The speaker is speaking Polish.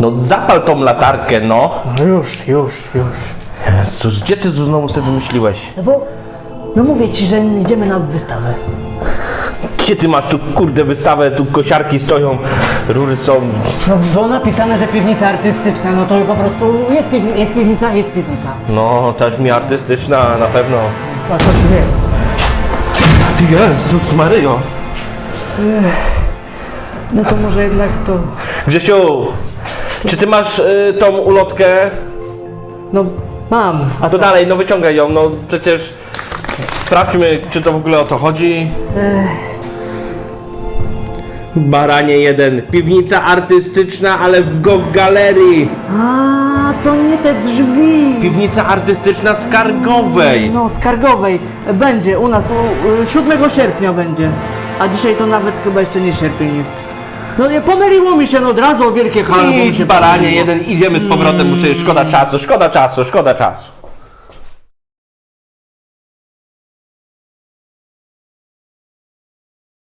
No zapal tą latarkę, no. No już, już, już. Jezus, gdzie ty znowu sobie wymyśliłeś? No bo, no mówię ci, że idziemy na wystawę. Gdzie ty masz tu kurde wystawę, tu kosiarki stoją, rury są. No bo napisane, że piwnica artystyczna, no to po prostu jest, piwni- jest piwnica, jest piwnica. No, też mi artystyczna na pewno. A coś jest. Ty Jezus Maryjo. No to może jednak to... Grzesiu, czy ty masz y, tą ulotkę? No mam. A To co? dalej, no wyciągaj ją, no przecież sprawdźmy, czy to w ogóle o to chodzi. Baranie jeden, piwnica artystyczna, ale w GOG Galerii. A, to nie te drzwi. Piwnica artystyczna Skargowej. No, skargowej. Będzie u nas, u, y, 7 sierpnia będzie. A dzisiaj to nawet chyba jeszcze nie sierpień jest. No nie, pomyliło mi się no od razu o wielkie halo, bo mi Idź się baranie pomyliło. jeden, idziemy z powrotem, bo przecież szkoda czasu, szkoda czasu, szkoda czasu.